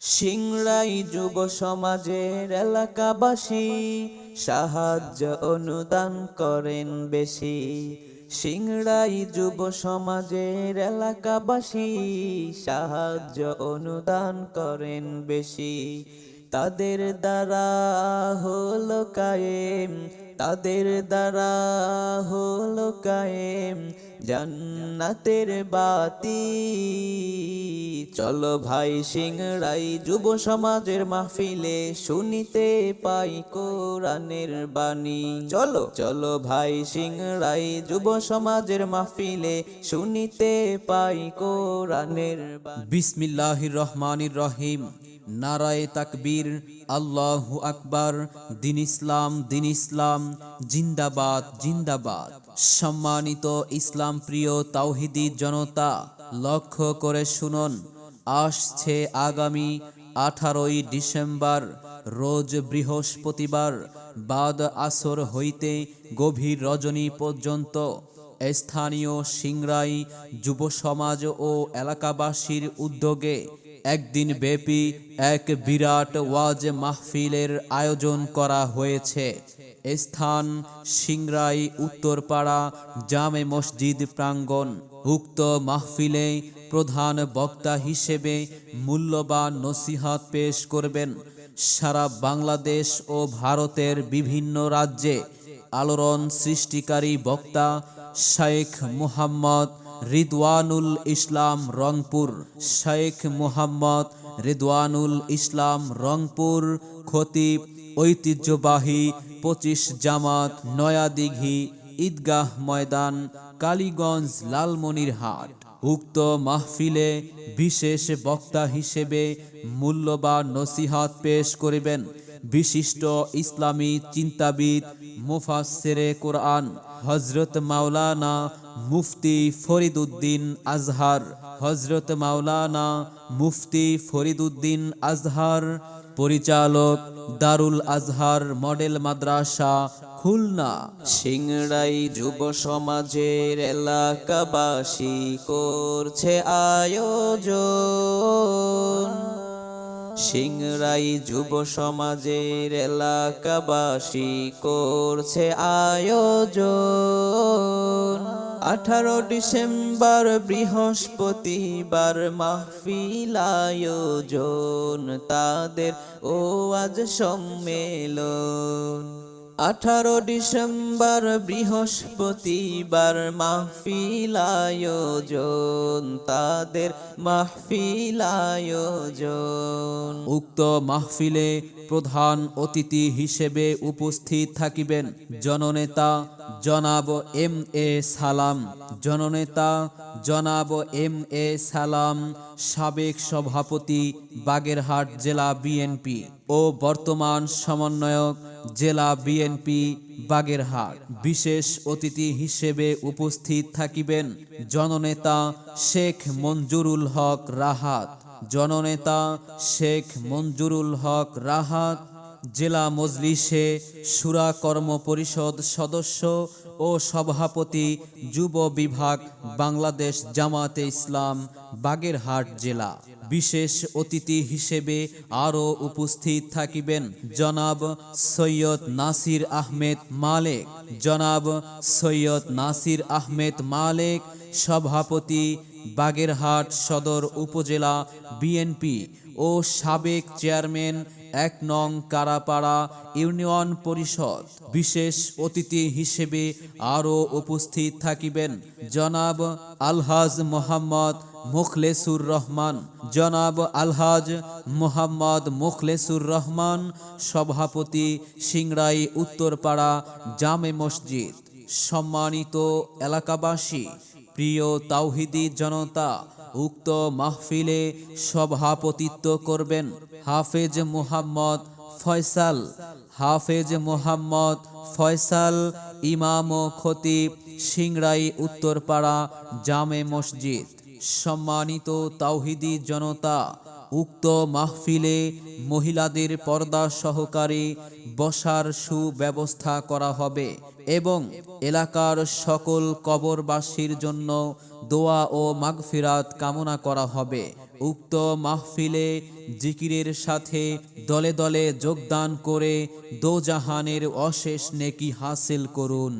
সিংড়াই যুব সমাজের এলাকাবাসী, সাহায্য অনুদান করেন বেশি। সিংড়াই যুব সমাজের এলাকাবাসী, সাহায্য অনুদান করেন বেশি। তাদের দ্বারা হলো কায়েম, তাদের দ্বারা হলো কায়েম। জান্নাতের বাতি। চলো ভাই সিংড়াই, যুব সমাজের মাহফিলে শুনিতে পাই কোরআনের বাণী। চলো চলো ভাই সিংড়াই, যুব সমাজের মাহফিলে শুনিতে পাই কোরআনের বাণী। বিসমিল্লাহির রহমানির রহিম। নারায়ে তাকবীর, আল্লাহু আকবার, দিন ইসলাম দিন ইসলাম, জিন্দাবাদ জিন্দাবাদ। সম্মানিত ইসলাম প্রিয় তাওহিদি জনতা, লক্ষ্য করে শুনুন, আসছে আগামী আঠারোই ডিসেম্বর, রোজ বৃহস্পতিবার, বাদ আসর হইতে গভীর রজনী পর্যন্ত। স্থানীয় সিংরাই যুব সমাজ ও এলাকাবাসীর উদ্যোগে একদিন ব্যাপী এক বিরাট ওয়াজ মাহফিলের আয়োজন করা হয়েছে। স্থান সিংরাই, উত্তরপাড়া, জামে মসজিদ প্রাঙ্গণ। উক্ত মাহফিলে প্রধান বক্তা হিসেবে মূল্যবান নসিহাত পেশ করবেন সারা বাংলাদেশ ও ভারতের বিভিন্ন রাজ্যে। আলোড়ন সৃষ্টিকারী বক্তা শেখ মুহাম্মদ রিদওয়ানুল ইসলাম রংপুর। শেখ মুহাম্মদ রিদওয়ানুল ইসলাম রংপুর খতিব, ঐতিহ্যবাহী পঁচিশ জামাত নয়াদিঘি ঈদগাহ ময়দান, কালীগঞ্জ লালমনিরহাট। উক্ত মাহফিলে বিশেষ বক্তা হিসেবে মূল্যবান নসিহত পেশ করিবেন। বিশিষ্ট ইসলামী চিন্তাবিদ মুফাসসিরে কোরআন হজরত মাওলানা মুফতি ফরিদুদ্দিন আজহার। হজরত মাওলানা মুফতি ফরিদুদ্দিন আজহার, পরিচালক দারুল আজহার মডেল মাদ্রাসা খুলনা। সিংড়াই যুব সমাজের এলাকাবাসী করছে আয়োজন। সিংড়াই যুব সমাজের এলাকাবাসী করছে আয়োজন। আঠারো ডিসেম্বর বৃহস্পতিবার মাহফিল আয়োজন। তাদের ও আজ সম্মেলন। আঠারো ডিসেম্বর বৃহস্পতিবার মাহফিল আয়োজন তাদের মাহফিল আয়োজন উক্ত মাহফিলে প্রধান অতিথি হিসেবে উপস্থিত থাকিবেন জননেতা জনাব এম এ সালাম। জননেতা জনাব এম এ সালাম সাবেক সভাপতি বাগেরহাট জেলা বিএনপি ও বর্তমান সমন্বয়ক জেলা বিএনপি বাগেরহাট। বিশেষ অতিথি হিসেবে উপস্থিত থাকিবেন জননেতা শেখ মঞ্জুরুল হক রাহাত। জননেতা শেখ মঞ্জুরুল হক রাহাত, জেলা মজলিসে সুরা কর্ম পরিষদ সদস্য ও সভাপতি যুব বিভাগ বাংলাদেশ জামাতে ইসলাম বাগেরহাট জেলা। বিশেষ অতিথি হিসেবে আরও উপস্থিত থাকিবেন জনাব সৈয়দ নাসির আহমেদ মালেক। জনাব সৈয়দ নাসির আহমেদ মালেক, সভাপতি, বাগেরহাট সদর উপজেলা বিএনপি ও সাবেক চেয়ারম্যান এক নং কারাপাড়া ইউনিয়ন পরিষদ। বিশেষ অতিথি হিসেবে আরও উপস্থিত থাকিবেন জনাব আলহাজ মোহাম্মদ মুখলেসুর রহমান। জনাব আলহাজ মোহাম্মদ মুখলেসুর রহমান, সভাপতি সিংড়াই উত্তরপাড়া জামে মসজিদ। সম্মানিত এলাকাবাসী, প্রিয় তাওহিদি জনতা, উক্ত মাহফিলে সভাপতিত্ব করবেন হাফেজ মুহাম্মদ ফয়সাল। হাফেজ মুহাম্মদ ফয়সাল ইমাম ও খতিব সিংড়াই উত্তরপাড়া জামে মসজিদ। সম্মানিত তাওহিদি জনতা, উক্ত মাহফিলে মহিলাদের পর্দা সহকারে বসার সুব্যবস্থা করা হবে এবং এলাকার সকল কবরবাসীর জন্য দোয়া ও মাগফিরাত কামনা করা হবে। উক্ত মাহফিলে জিকিরের সাথে দলে দলে যোগদান করে দোজাহানের অশেষ নেকি হাসিল করুন।